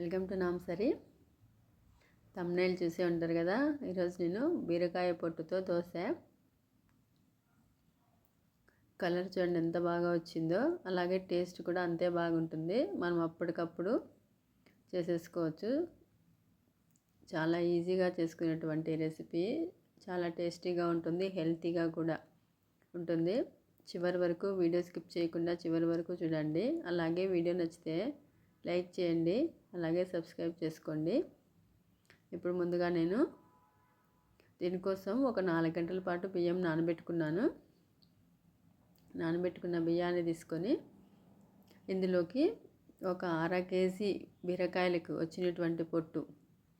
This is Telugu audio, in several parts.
వెల్కమ్ టు నామ్సరి తమ్నైల్ చూసే ఉంటారు కదా ఈరోజు నేను బీరకాయ పొట్టుతో దోశ. కలర్ చూడండి ఎంత బాగా వచ్చిందో అలాగే టేస్ట్ కూడా అంతే బాగుంటుంది. మనం అప్పటికప్పుడు చేసేసుకోవచ్చు. చాలా ఈజీగా చేసుకునేటువంటి రెసిపీ. చాలా టేస్టీగా ఉంటుంది హెల్తీగా కూడా ఉంటుంది. చివరి వరకు వీడియో స్కిప్ చేయకుండా చివరి వరకు చూడండి. అలాగే వీడియో నచ్చితే లైక్ చేయండి అలాగే సబ్స్క్రైబ్ చేసుకోండి. ఇప్పుడు ముందుగా నేను దీనికోసం ఒక నాలుగు గంటల పాటు బియ్యం నానబెట్టుకున్నాను. నానబెట్టుకున్న బియ్యాన్ని తీసుకొని ఇందులోకి ఒక అర కేజీ బీరకాయలకు వచ్చినటువంటి పొట్టు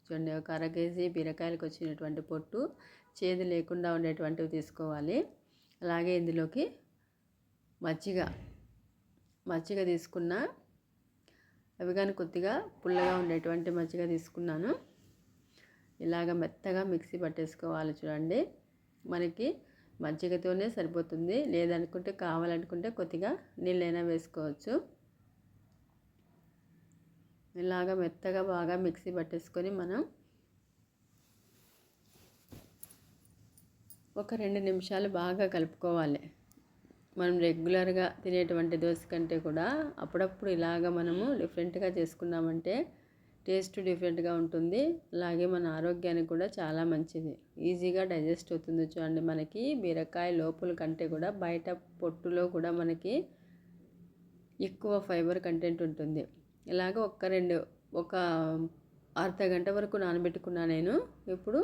చూడండి ఒక అర కేజీ బీరకాయలకు వచ్చినటువంటి పొట్టు చేదు లేకుండా ఉండేటువంటివి తీసుకోవాలి. అలాగే ఇందులోకి మజ్జిగ మజ్జిగ తీసుకున్న అవి కానీ కొద్దిగా పుల్లగా ఉండేటువంటి మజ్జిగ తీసుకున్నాను. ఇలాగ మెత్తగా మిక్సీ పట్టేసుకోవాలి చూడండి. మనకి మజ్జిగతోనే సరిపోతుంది. లేదనుకుంటే కావాలనుకుంటే కొద్దిగా నీళ్ళైనా వేసుకోవచ్చు. ఇలాగ మెత్తగా బాగా మిక్సీ పట్టేసుకొని మనం ఒక రెండు నిమిషాలు బాగా కలుపుకోవాలి. మనం రెగ్యులర్గా తినేటువంటి దోశ కంటే కూడా అప్పుడప్పుడు ఇలాగ మనము డిఫరెంట్గా చేసుకున్నామంటే టేస్ట్ డిఫరెంట్గా ఉంటుంది. అలాగే మన ఆరోగ్యానికి కూడా చాలా మంచిది. ఈజీగా డైజెస్ట్ అవుతుంది చూడండి మనకి. బీరకాయ లోపల కంటే కూడా బయట పొట్టులో కూడా మనకి ఎక్కువ ఫైబర్ కంటెంట్ ఉంటుంది. ఇలాగ ఒక్క రెండు ఒక అర్ధ గంట వరకు నానబెట్టుకున్నా నేను ఇప్పుడు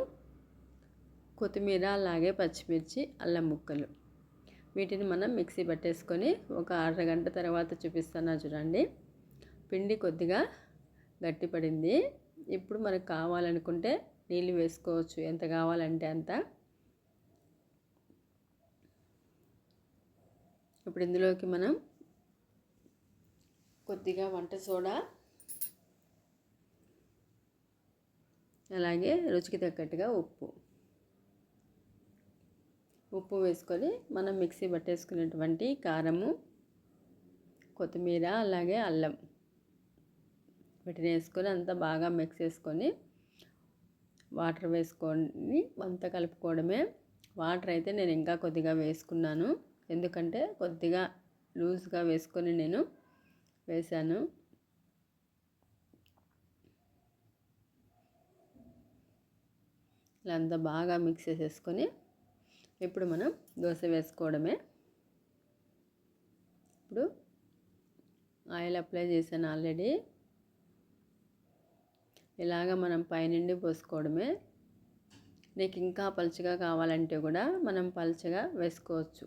కొత్తిమీర అలాగే పచ్చిమిర్చి అల్లం ముక్కలు. వీటిని మనం మిక్సీ పట్టేసుకొని ఒక అరగంట తర్వాత చూపిస్తాను చూడండి. పిండి కొద్దిగా గట్టిపడింది ఇప్పుడు మనకు కావాలనుకుంటే నీళ్ళు వేసుకోవచ్చు. ఎంత కావాలంటే అంత. ఇప్పుడు ఇందులోకి మనం కొద్దిగా వంట సోడా అలాగే రుచికి తగ్గట్టుగా ఉప్పు. ఉప్పు వేసుకొని మనం మిక్సీ పట్టేసుకునేటువంటి కారము కొత్తిమీర అలాగే అల్లం వీటిని వేసుకొని అంతా బాగా మిక్స్ చేసుకొని వాటర్ వేసుకొని అంతా కలుపుకోవడమే. వాటర్ అయితే నేను ఇంకా కొద్దిగా వేసుకున్నాను. ఎందుకంటే కొద్దిగా లూజ్గా వేసుకొని నేను వేశాను. ఇలా అంతా బాగా మిక్స్ చేసేసుకొని ఇప్పుడు మనం దోశ వేసుకోవడమే. ఇప్పుడు ఆయిల్ అప్లై చేశాను ఆల్రెడీ. ఇలాగ మనం పైనుండి పోసుకోవడమే. నీకు ఇంకా పలుచగా కావాలంటే కూడా మనం పలుచగా వేసుకోవచ్చు.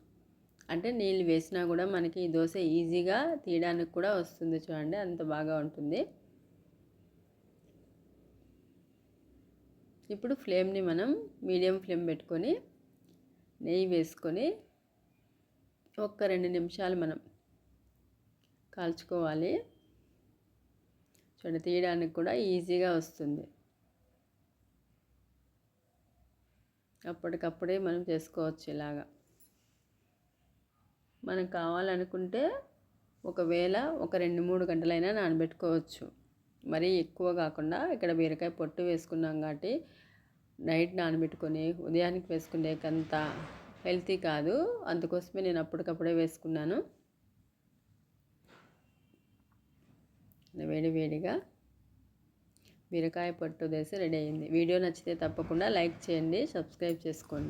అంటే నీళ్ళు వేసినా కూడా మనకి ఈ దోశ ఈజీగా తీయడానికి కూడా వస్తుంది చూడండి అంత బాగా ఉంటుంది. ఇప్పుడు ఫ్లేమ్ని మనం మీడియం ఫ్లేమ్ పెట్టుకొని నెయ్యి వేసుకొని ఒక్క రెండు నిమిషాలు మనం కాల్చుకోవాలి. చూడండి తీయడానికి కూడా ఈజీగా వస్తుంది. అప్పటికప్పుడే మనం చేసుకోవచ్చు ఇలాగా. మనం కావాలనుకుంటే ఒకవేళ ఒక రెండు మూడు గంటలైనా నానబెట్టుకోవచ్చు. మరీ ఎక్కువ కాకుండా ఇక్కడ బీరకాయ పొట్టు వేసుకున్నాం కాబట్టి నైట్ నానబెట్టుకొని ఉదయానికి వేసుకునేకంత హెల్తీ కాదు. అందుకోసమే నేను అప్పటికప్పుడే వేసుకున్నాను. వేడి వేడిగా బీరకాయ పట్టు దేసి రెడీ అయింది. వీడియో నచ్చితే తప్పకుండా లైక్ చేయండి సబ్స్క్రైబ్ చేసుకోండి.